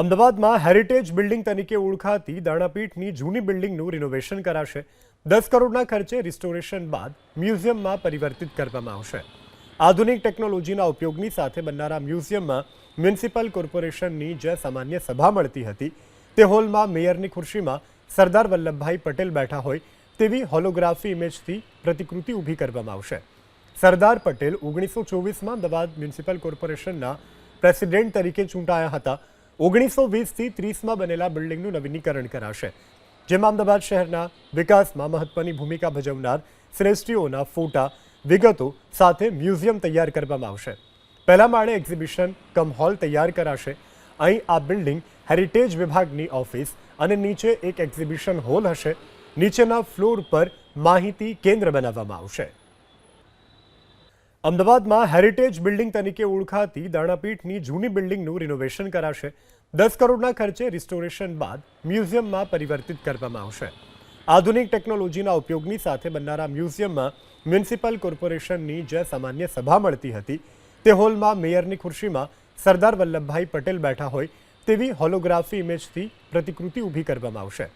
અમદાવાદમાં heritage building તરીકે ઓળખાતી દાણાપીઠની જૂની બિલ્ડિંગનું રિનોવેશન કરાશે. દસ કરોડના ખર્ચે રિસ્ટોરેશન બાદ મ્યુઝિયમમાં પરિવર્તિત કરવામાં આવશે. આધુનિક ટેકનોલોજીના ઉપયોગની સાથે બનનારા મ્યુઝિયમમાં મ્યુનિસિપલ કોર્પોરેશનની જે સામાન્ય સભા મળતી હતી, તે હોલમાં મેયરની ખુરશીમાં સરદાર વલ્લભભાઈ પટેલ બેઠા હોય, તેવી હોલોગ્રાફી ઇમેજથી પ્રતિકૃતિ ઊભી કરવામાં આવશે. સરદાર પટેલ ઓગણીસો ચોવીસમાં અમદાવાદ મ્યુનિસિપલ કોર્પોરેશનના પ્રેસિડેન્ટ તરીકે ચૂંટાયા હતા. ઓગણીસો વીસથી ત્રીસમાં બનેલા બિલ્ડિંગનું નવીનીકરણ કરાશે, જેમાં અમદાવાદ શહેરના વિકાસમાં મહત્વની ભૂમિકા ભજવનાર શ્રેષ્ઠીઓના ફોટા, વિગતો સાથે મ્યુઝિયમ તૈયાર કરવામાં આવશે. પહેલા માળે એક્ઝિબિશન કમ હોલ તૈયાર કરાશે. અહીં આ બિલ્ડિંગ હેરિટેજ વિભાગની ઓફિસ અને નીચે એક એક્ઝિબિશન હોલ હશે. નીચેના ફ્લોર પર માહિતી કેન્દ્ર બનાવવામાં આવશે. અમદાવાદમાં હેરિટેજ બિલ્ડિંગ તરીકે ઓળખાતી દાણાપીઠની જૂની બિલ્ડિંગનું રિનોવેશન કરાશે. દસ કરોડના ખર્ચે રિસ્ટોરેશન બાદ મ્યુઝિયમમાં પરિવર્તિત કરવામાં આવશે. આધુનિક ટેકનોલોજીના ઉપયોગની સાથે બનનારા મ્યુઝિયમમાં મ્યુનિસિપલ કોર્પોરેશનની જે સામાન્ય સભા મળતી હતી, તે હોલમાં મેયરની ખુરશીમાં સરદાર વલ્લભભાઈ પટેલ બેઠા હોય, તેવી હોલોગ્રાફી ઇમેજથી પ્રતિકૃતિ ઊભી કરવામાં આવશે.